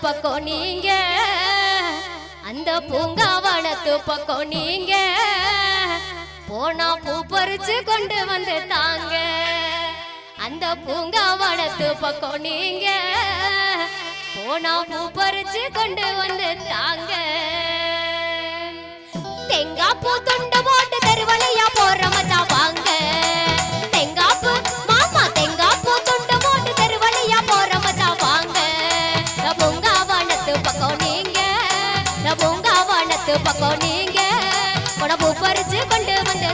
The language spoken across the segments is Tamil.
பக்கம் நீங்க. அந்த பூங்காவனத்து பக்கம் நீங்க. போனா பூ பறிச்சு கொண்டு வந்து தாங்க. அந்த பூங்காவனத்து பக்கம் நீங்க. போனா பூ பறிச்சு கொண்டு வந்து தாங்க. தேங்காய் பூ துண்டு போட்டு தருவலையா போற மச்சா வாங்க. பூங்காவனத்து பக்கம் நீங்க உணவு பறிச்சு கொண்டு வந்து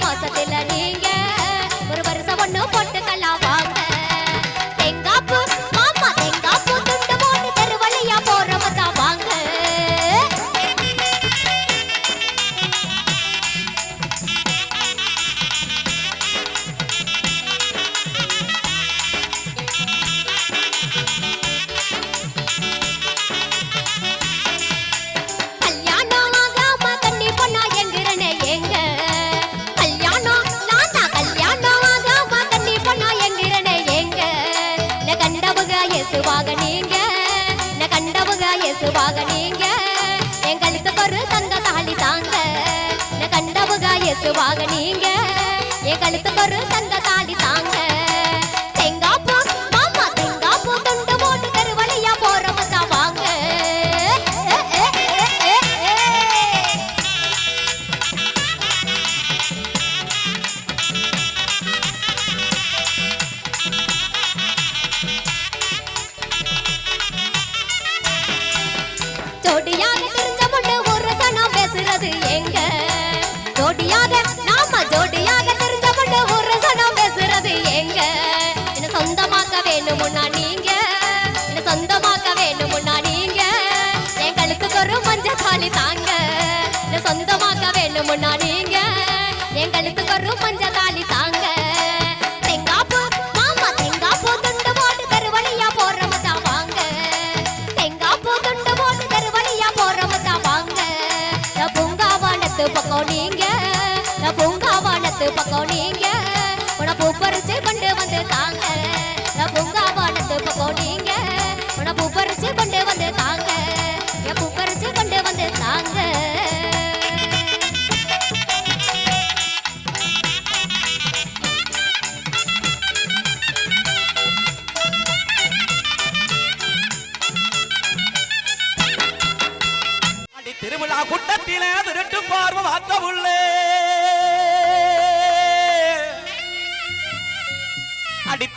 famosa de la niña. கண்டவுக இயேசுவாக நீங்க. என் கழுத்து ஒரு தங்க வேணுமுன்னா நீங்க. என்ன சொந்தமாக்க வேணுமுன்னா நீங்க. என் கழுத்துக்கு ஒரு மஞ்ச தாலி தாங்க. என்ன சொந்தமாக்க வேணுமுன்னா நீங்க. என் கழுத்துக்கு ஒரு மஞ்ச தாலி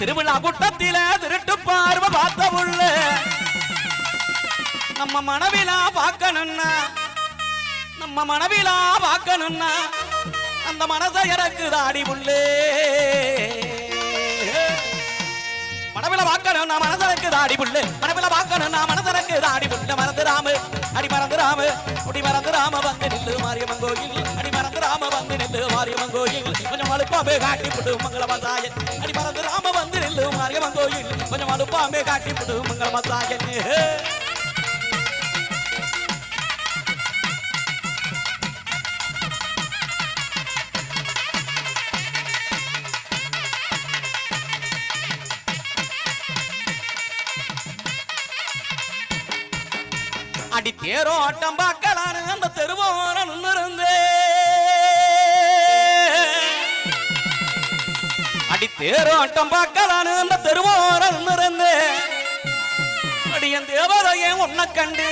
திருவிழா கூட்டத்தில திருட்டு பார்வை பார்த்த உள்ள நம்ம மனவிலா பார்க்கணும்னா நம்ம மனவிலா பார்க்கணும்னா அந்த மனசை எனக்கு தாடி உள்ளே. மனவில பார்க்கணும் நான் மனசனுக்கு தாடி புல்லு மனவில பார்க்கணும் நான் மனசனுக்கு தாடி புல்லு மறந்து ராமு அடி மறந்து ராமு அடி மறந்து ராம வந்து நில்லு மாரியம்மன் கோயில். அடி மறந்து ராம வந்து நில்லு மாரியம்மன் கோயில். கொஞ்சம் அழுப்பாமே காட்டி புட்டு மங்கள மசாயன். அடி மறந்து பாம்பே காட்டி புட்டு மங்கள மசாயன் அடி தேரோ ஆட்டம் பார்க்கலான்னு அந்த தெருவோரம் இருந்து தேரோட்டம் பார்க்கலான்னு அந்த தெருவோரம் நின்னிருந்தே அடியன் தேவதையே உன்னை கண்டு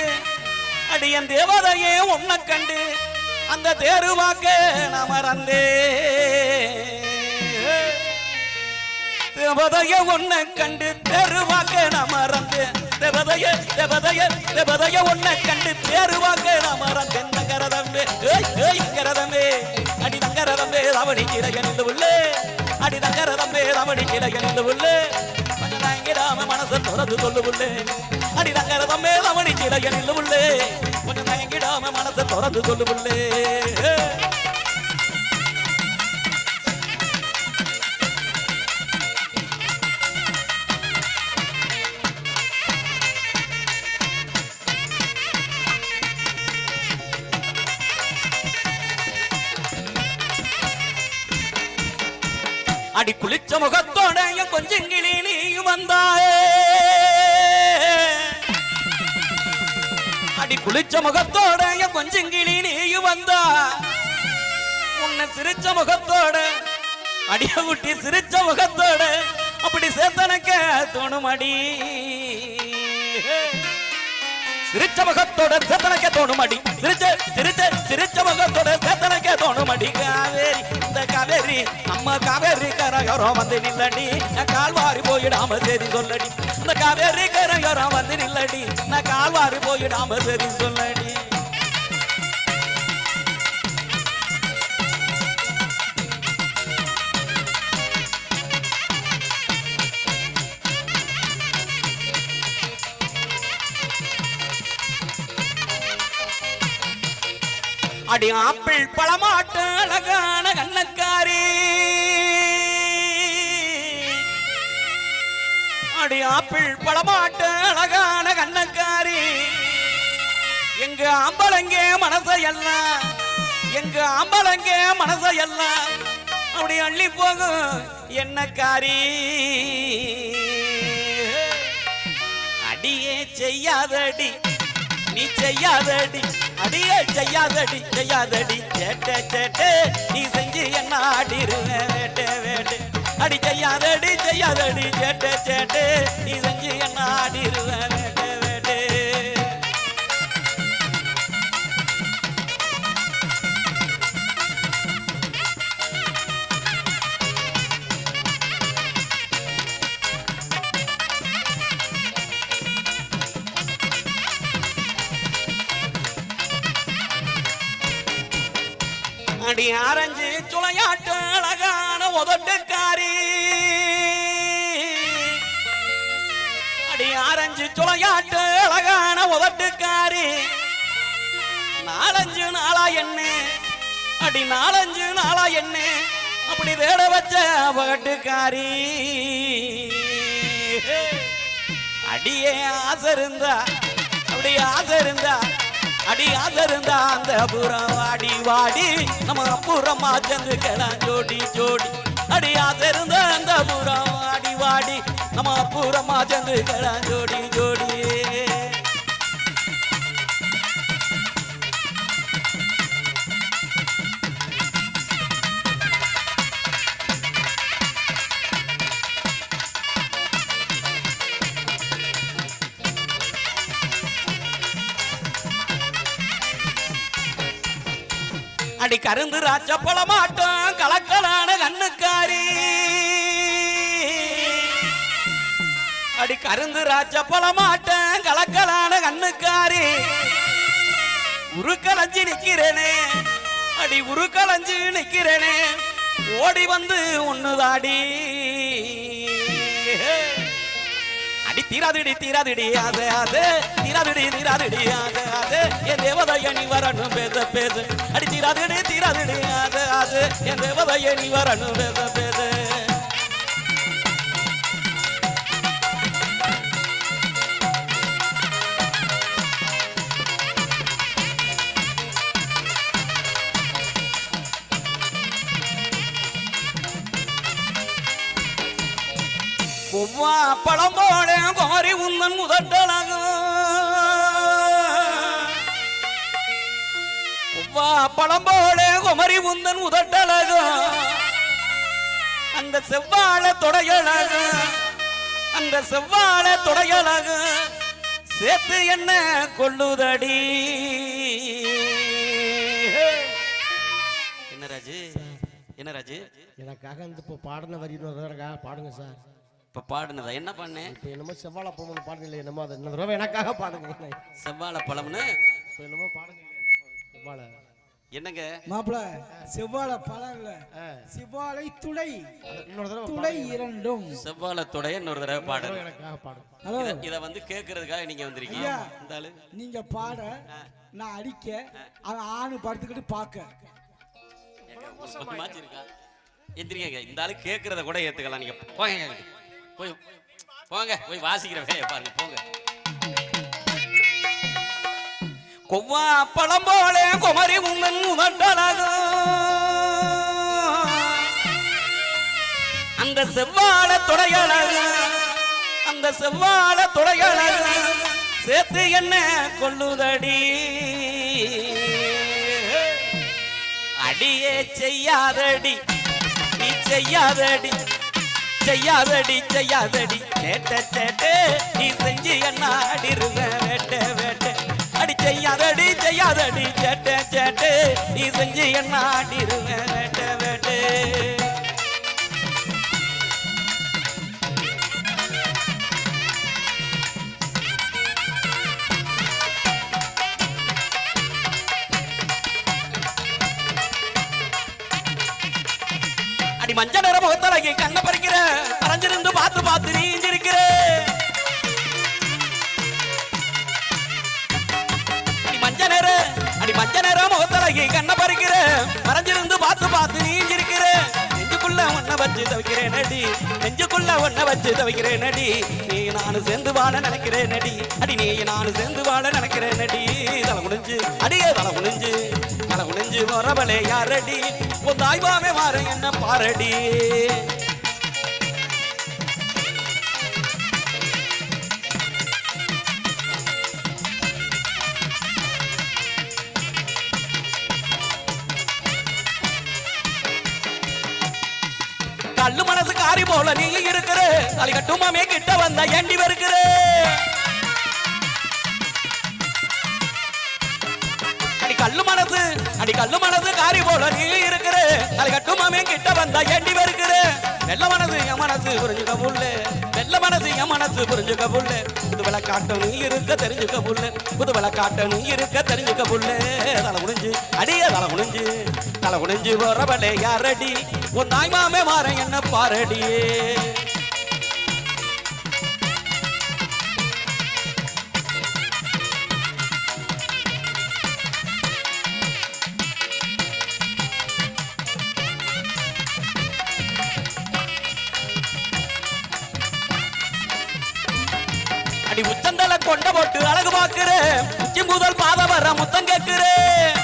அடியன் தேவதையே உன்னை கண்டு அந்த தேருவாக்க நான் மறந்தே. தேவதைய உன்னை கண்டு தெருவாக்க நான் மறந்தேன் தேவதைய தேவதைய தேவதைய உன்னை கண்டு தேருவாக்க நான் மறந்தேன் தங்கரதம்பே ஏய் ஏய் நகரதம்பே அடி நகரதம்பே அவனி கிளைய இந்த உள்ளே. அடி தங்கரதம்பே ரமணி கிளைய நின்று உள்ளே கொஞ்சம் தங்கிடாம மனசை திறந்து சொல்லு உள்ளே அடி தங்கரதம்பே ரமணி கிளைய நின்று உள்ளே கொஞ்சம் தங்கிடாம மனசை திறந்து சொல்லு உள்ளே முகத்தோட கொஞ்சம் கிளி நீ வந்தாயே. அடி குளிச்ச முகத்தோட கொஞ்சம் கொஞ்சங்கிளி நீ வந்தா. உன்னை சிரிச்ச முகத்தோட அடிய குட்டி சிரிச்ச முகத்தோட அப்படி சேத்தனக்க தோணுமடி. சிரிச்ச முகத்தோட சேத்தனக்க தோணுமடி சிரிச்ச சிரிச்ச சிரிச்ச முகத்தோட சேத்தனக்க தோணுமடி காவேரி இந்த காவேரி நம்ம காவேரி கரகரம் வந்து நில்லடி. நான் கால்வாரி போயிடாம சரி சொல்லடி. இந்த காவேரி கரகரம் வந்து நில்லடி. நான் கால்வாரி போயிடாம சரி சொல்லடி. அடி ஆப்பிள் பழமாட்டு அழகான கண்ணக்காரி. அடி ஆப்பிள் பழமாட்டு அழகான கண்ணக்காரி. எங்க ஆம்பளங்க மனசையெல்லாம் எங்க ஆம்பளங்க மனசையெல்லாம் அப்படி அள்ளி போகும் என்னக்காரி. அடியே செய்யாதடி நீ செய்யாதடி அடியே செய்யாதடி செய்யாதடி. சேட்ட சேட்டே நீ செஞ்சு என்ன ஆடிருவேன் வேட்டே வேட்டே. அடி செய்யாதடி செய்யாதடி சேட்ட சேட்டே நீ செஞ்சு என்ன ஆடிருவேன் ஆரஞ்சு சுளையாட்டு அழகான உதட்டுக்காரி அடி ஆரஞ்சு சுளையாட்டு அழகான உதட்டுக்காரி நாலஞ்சு நாளா என்ன? அடி நாலஞ்சு நாளா என்ன? அப்படி தேட வச்ச வகட்டுக்காரி அடியே ஆசை இருந்தா அப்படி ஆசை இருந்தா அடி ஆசை இருந்தா அந்த புறம் வாடி வாடி நம்ம அப்புறமா சேர்ந்து ஜோடி ஜோடி அடி ஆசை அந்த புறம் வாடி வாடி நம்ம அப்புறமா சேர்ந்து ஜோடி ஜோடி அடி கருந்து ராஜ மாட்டோம் கலக்கலான கண்ணுக்காரி. அடி கருந்து ராஜ பழமாட்டம் கலக்கலான கண்ணுக்காரி. உருக்கலஞ்சி நிக்கிறேனே அடி உருக்கலஞ்சு நிக்கிறேனே. ஓடி வந்து ஒன்னுதாடி தீராதிடி தீராதிடி ஆசை ஆசை தீராதிடி தீராதிடி ஆசை ஆசை என் தேவதைய நீ வரணும் பேச பேச. அடி தீராதிடி தீராதிடி ஆசை ஆசை என் தேவதைய நீ வரணும் பேச பேச. கொவ்வா பழம் போட கோரி உந்தன் முதட்டழகும் கொவ்வா பழம் போட குமரி உந்தன் முதட்டழகும் அந்த செவ்வாழ தொடையழகு. அந்த செவ்வாழ தொடையழகு. சேர்த்து என்ன கொள்ளுதடி? ராஜு? என்ன ராஜு? எனக்காக இந்த பாடின வரி பாடுங்க சார். இப்ப பாடுனதா? என்ன பண்ணேன் இப்போ என்னமோ செவ்வாழை பழம்னு பாடுங்க என்னமோ அதை. இன்னொரு தடவை எனக்காக பாடுங்க. செவ்வாழை பழம்னு? இப்போ என்னமோ என்னமோ செவ்வாழை. என்னங்க? மாப்பிள செவ்வாழை பழம் இல்ல. செவ்வாழை துளை. அதை இன்னொரு தடவை துளை. இரண்டும். செவ்வாழை துடைய இன்னொரு தடவை இன்னொரு பாடு தடவை எனக்காக பாடுங்க. ஹலோ. இத- வந்து கேக்குறதுக்காக நீங்க வந்திருக்கீங்க. நீங்க பாட நான் அடிக்க அவன் ஆணு படுத்துக்கிட்டு இருக்கா? எந்திரிங்க இந்த ஆளு கேக்குறத கூட ஏத்துக்கலாம். நீங்க போங்க போய் போங்க போய் வாசிக்கிற வேலையை பாருங்க போங்க. கொவ்வா பழம் போல குமரி உந்தன் முதட்டழகும் அந்த செவ்வாழ துடையழகு. அந்த செவ்வாழ துடையழகு. சேர்த்து என்ன கொள்ளுதடி? அடியே செய்யாதடி நீ செய்யாதடி. செய்யாதடி செய்யாதடி. சேட்ட சேட்டு. நீ செஞ்சு என்ன அடிருவ வேட்ட வேட்ட. அடி செய்யாதடி செய்யாதடி. சேட்ட சேட்டு. நீ செஞ்சு என்ன அடிருவ வேட்ட வேட்டு. அடி மஞ்ச நிற முகத்தலகி கண்ண பறி பறஞ்சிருந்து பார்த்து பார்த்து நீஞ்சிருக்கிற அடி மஞ்ச நிற அடி மஞ்ச நேரம் முகத்தலகி கண்ண பறிக்கிற. பறஞ்சிருந்து பார்த்து பார்த்து நீஞ்சிருக்கிற நெஞ்சுக்குள்ள ஒன்ன வச்சு தவிக்கிறேன் நடி நெஞ்சுக்குள்ள ஒன்ன வச்சு தவிக்கிறேன் நடி நீ நானு சேர்ந்து வாழ நினைக்கிறேன் நடி அடி நீ நானு சேர்ந்து வாழ நினைக்கிறேன் நடி தலை குனிஞ்சு அடியே தலை குனிஞ்சு தலை குனிஞ்சு வரவளே யாரடி? உன் தாய்மாமே மாற என்ன பாரடி. கல்லு மனசு காரி போல நீ இருக்கிற. தலை கட்டுமாமே கிட்ட வந்த ஏண்டி வருகிற அடி கல்லு மனசு அடி கல்லு மனசு காரி போல நீ இருக்கிற. தலை கட்டுமாமே கிட்ட வந்த ஏண்டி வருகிற வெள்ள மனசு என் மனசு புரிஞ்சுக்க புல்லு வெள்ள மனசு என் மனசு புரிஞ்சுக்க புள்ள. புதுவல காட்டணும் நீ இருக்க தெரிஞ்சுக்க புள்ள. புது காட்டணும் இருக்க தெரிஞ்சுக்க புள்ள. தலை குனிஞ்சு அடியே தலை குனிஞ்சு. தலை குனிஞ்சு வரவளே யாரடி? உன் தாய்மாமே மாற என்ன பாரடியே. அடி உச்சந்தல கொண்ட போட்டு அழகு பாக்குற உச்சி முதல் பாத வர முத்தம் கேட்கிறேன்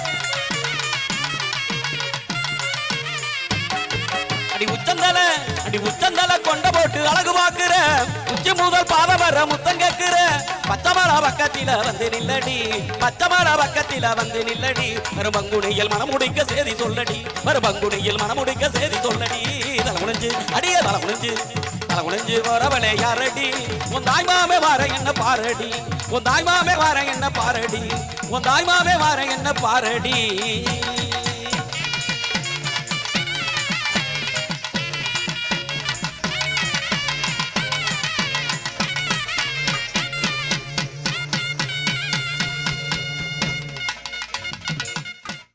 அடி உச்சந்தல அடி உச்சந்தல கொண்ட போட்டு அழகு பாக்குற உச்சி முதல் பாத வர முத்தம் கேக்குற பச்சை பக்கத்தில வந்து நில்லடி பச்சை பக்கத்தில வந்து நில்லடி. மறுபங்குடியில் மனமுடிக்க சேதி சொல்லடி மறுபங்குடியில் மனமுடிக்க சேதி சொல்லடி. தலை உணஞ்சு அடியே தலை உணஞ்சு தலை உணஞ்சு வரவளே யாரடி? உன் தாய்மாமே வார என்ன பாரடி? உன் தாய்மாமே வார என்ன பாரடி? உன் தாய்மாமே வார என்ன பாரடி?